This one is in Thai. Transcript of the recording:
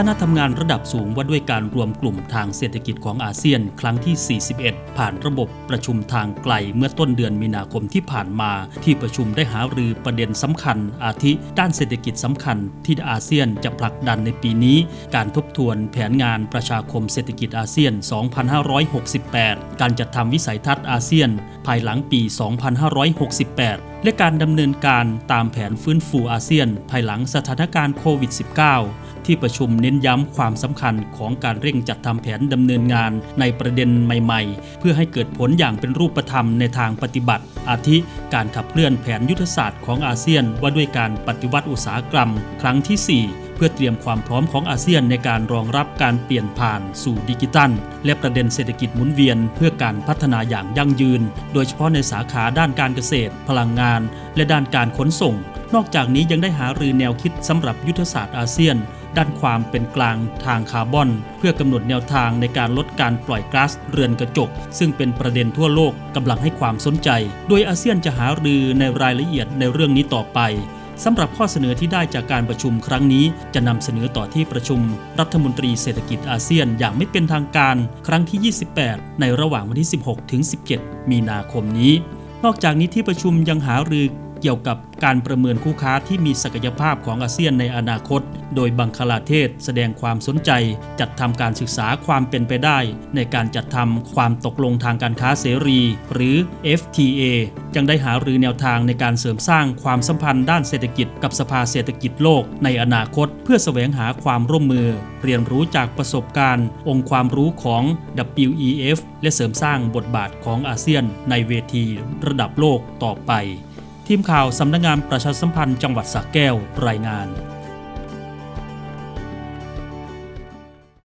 คณะทำงานระดับสูงว่าด้วยการรวมกลุ่มทางเศรษฐกิจของอาเซียนครั้งที่ 41 ผ่านระบบประชุมทางไกลเมื่อต้นเดือนมีนาคมที่ผ่านมา ที่ประชุมได้หารือประเด็นสำคัญ อาทิ ด้านเศรษฐกิจสำคัญที่อาเซียนจะผลักดันในปีนี้ การทบทวนแผนงานประชาคมเศรษฐกิจอาเซียน 2568 การจัดทำวิสัยทัศน์อาเซียน ภายหลังปี 2568และการดำเนินการตามแผนฟื้นฟูอาเซียน ภายหลังสถานการณ์โควิด -19 ที่ประชุมเน้นย้ำความสำคัญของการเร่งจัดทำแผนดำเนินงานในประเด็นใหม่ๆ เพื่อให้เกิดผลอย่างเป็นรูปธรรมในทางปฏิบัติ อาทิการขับเคลื่อนแผนยุทธศาสตร์ของอาเซียน ว่าด้วยการปฏิวัติอุตสาหกรรม ครั้งที่ 4เพื่อเตรียมความพร้อมของอาเซียนในการรองรับการเปลี่ยนผ่านสู่ดิจิตัล และประเด็นเศรษฐกิจหมุนเวียน เพื่อการพัฒนาอย่างยั่งยืน โดยเฉพาะในสาขาด้านการเกษตร พลังงาน และด้านการขนส่ง นอกจากนี้ยังได้หารือแนวคิดสำหรับยุทธศาสตร์อาเซียน ด้านความเป็นกลางทางคาร์บอน เพื่อกำหนดแนวทางในการลดการปล่อยก๊าซเรือนกระจก ซึ่งเป็นประเด็นทั่วโลกกำลังให้ความสนใจ โดยอาเซียนจะหารือในรายละเอียดในเรื่องนี้ต่อไปสำหรับข้อเสนอที่ได้จากการประชุมครั้งนี้ จะนำเสนอต่อที่ประชุม รัฐมนตรีเศรษฐกิจอาเซียนอย่างไม่เป็นทางการครั้งที่ 28 ในระหว่างวันที่ 16 ถึง 17 มีนาคมนี้ นอกจากนี้ที่ประชุมยังหารือ เกี่ยวกับการประเมินคู่ค้าที่มีศักยภาพของอาเซียนในอนาคต โดยบังคลาเทศแสดงความสนใจ จัดทำการศึกษาความเป็นไปได้ ในการจัดทำความตกลงทางการค้าเสรี หรือ FTA ยังได้หารือแนวทางในการเสริมสร้างความสัมพันธ์ด้านเศรษฐกิจกับสภาเศรษฐกิจโลกในอนาคต เพื่อแสวงหาความร่วมมือ เรียนรู้จากประสบการณ์ องค์ความรู้ของ WEF และเสริมสร้างบทบาทของอาเซียน ในเวทีระดับโลกต่อไป ทีมข่าวสำนักงงานประชาสัมพันธ์จังหวัดสระแก้วรายงาน